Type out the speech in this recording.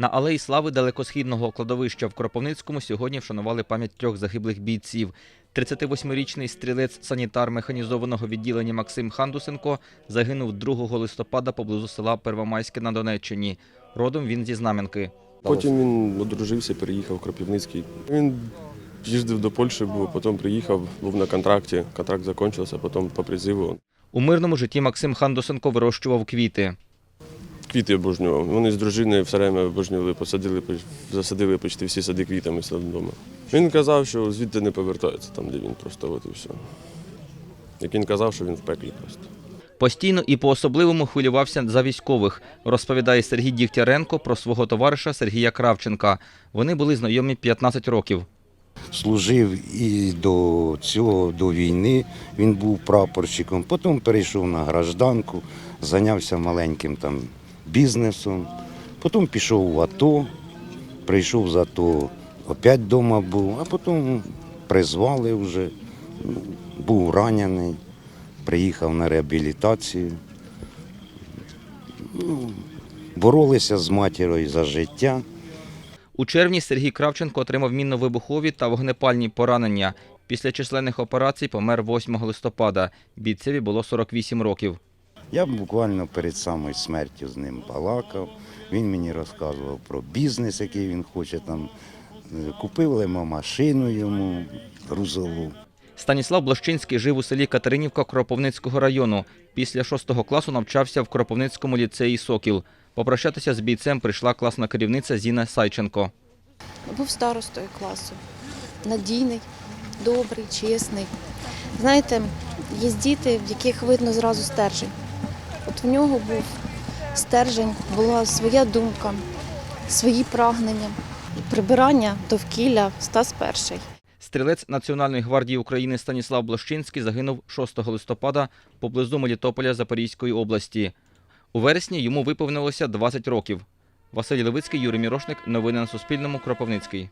На алеї слави далекосхідного кладовища в Кропивницькому сьогодні вшанували пам'ять трьох загиблих бійців. 38-річний стрілець-санітар механізованого відділення Максим Хандусенко загинув 2 листопада поблизу села Первомайське на Донеччині. Родом він зі Знам'янки. Потім він одружився, переїхав в Кропивницький. Він їздив до Польщі, був, потім приїхав, був на контракті. Контракт закінчився, потім по призиву. У мирному житті Максим Хандусенко вирощував квіти. Квіти обожнював. Вони з дружиною все время обожнювали, посадили, засадили почти всі сади квітами вдома. Він казав, що звідти не повертається, там, де він просто от і все. Як він казав, що він в пеклі просто. Постійно і по-особливому хвилювався за військових, розповідає Сергій Дігтяренко про свого товариша Сергія Кравченка. Вони були знайомі 15 років. служив і до цього, до війни. Він був прапорщиком. Потім перейшов на гражданку, зайнявся маленьким там бізнесом. Потім пішов в АТО, прийшов з АТО, опять вдома був, а потім призвали вже, був ранений, приїхав на реабілітацію. Ну, боролися з матір'ю за життя. У червні Сергій Кравченко отримав мінно-вибухові та вогнепальні поранення. Після численних операцій помер 8 листопада. Бійцеві було 48 років. Я буквально перед самою смертю з ним балакав. Він мені розказував про бізнес, який він хоче там. Купили ми машину йому грузову. Станіслав Блощинський жив у селі Катеринівка Кропивницького району. Після 6 класу навчався в Кропивницькому ліцеї Сокіл. Попрощатися з бійцем прийшла класна керівниця Зіна Сайченко. Був старостою класу. Надійний, добрий, чесний. Знаєте, є діти, в яких видно зразу стержень. От в нього був стержень, була своя думка, свої прагнення. Прибирання довкілля Стас перший. Стрілець Національної гвардії України Станіслав Блощинський загинув 6 листопада поблизу Мелітополя Запорізької області. У вересні йому виповнилося 20 років. Василь Левицький, Юрій Мірошник. Новини на Суспільному. Кропивницький.